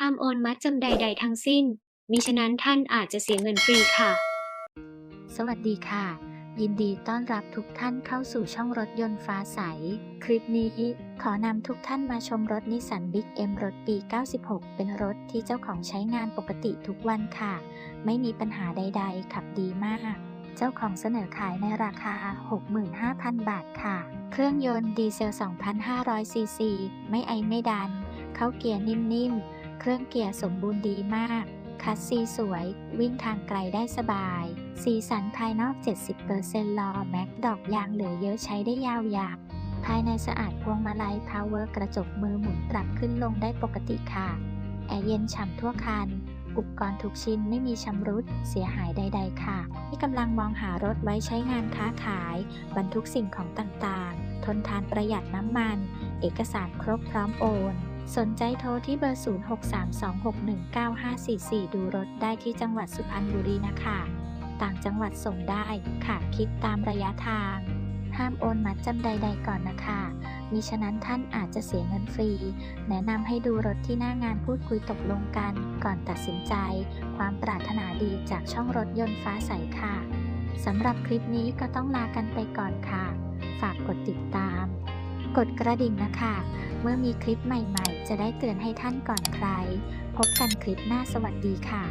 ห้ามโอนมัดจำใด ๆ ทั้งสิ้น มิฉะนั้นท่านอาจจะเสียเงินฟรีค่ะ สวัสดีค่ะ ยินดีต้อนรับทุกท่านเข้าสู่ช่องรถยนต์ฟ้าใส คลิปนี้ ขอนำทุกท่านมาชมรถนิสสันบิ๊กเอ็มรถปี 96 เป็นรถที่เจ้าของใช้งานปกติทุกวันค่ะ ไม่มีปัญหาใด ๆ ขับดีมาก เจ้าของเสนอขายในราคา 65,000 บาทค่ะ เครื่องยนต์ดีเซล 2,500ซีซี ไม่ไอไม่ดัน เข้าเกียร์นิ่มๆ เครื่องเกียร์สมบูรณ์ดีมาก คัสซีสวย วิ่งทางไกลได้สบาย สีสันภายนอก 70%ลอแม็กดอกยางเหลือเยอะใช้ได้ยาวยาวภายในสะอาดพวงมาลัยพาวเวอร์กระจกมือหมุนปรับขึ้นลงได้ปกติค่ะ แอร์เย็นฉ่ำทั่วคัน อุปกรณ์ทุกชิ้นไม่มีชำรุดเสียหายใด ๆ ค่ะ ที่กำลังมองหารถไว้ใช้งานค้าขาย บรรทุกสิ่งของต่างๆ ทนทานประหยัดน้ำมัน เอกสารครบพร้อมโอน สนใจโทรที่เบอร์ 0632619544 ดูรถได้ที่จังหวัดสุพรรณบุรีนะคะ ต่างจังหวัดส่งได้ค่ะคิดตามระยะทาง ห้ามโอนมัดจำใดๆก่อนนะคะมิฉะนั้นท่านอาจจะเสียเงินฟรี แนะนำให้ดูรถที่หน้างานพูดคุยตกลงกัน ก่อนตัดสินใจ ความปรารถนาดีจากช่องรถยนต์ฟ้าใสค่ะสำหรับคลิปนี้ก็ต้องลากันไปก่อนค่ะ ฝากกดติดตาม กดกระดิ่งนะคะ เมื่อมีคลิปใหม่ๆ จะได้เตือนให้ท่านก่อนใคร พบกันคลิปหน้าสวัสดีค่ะ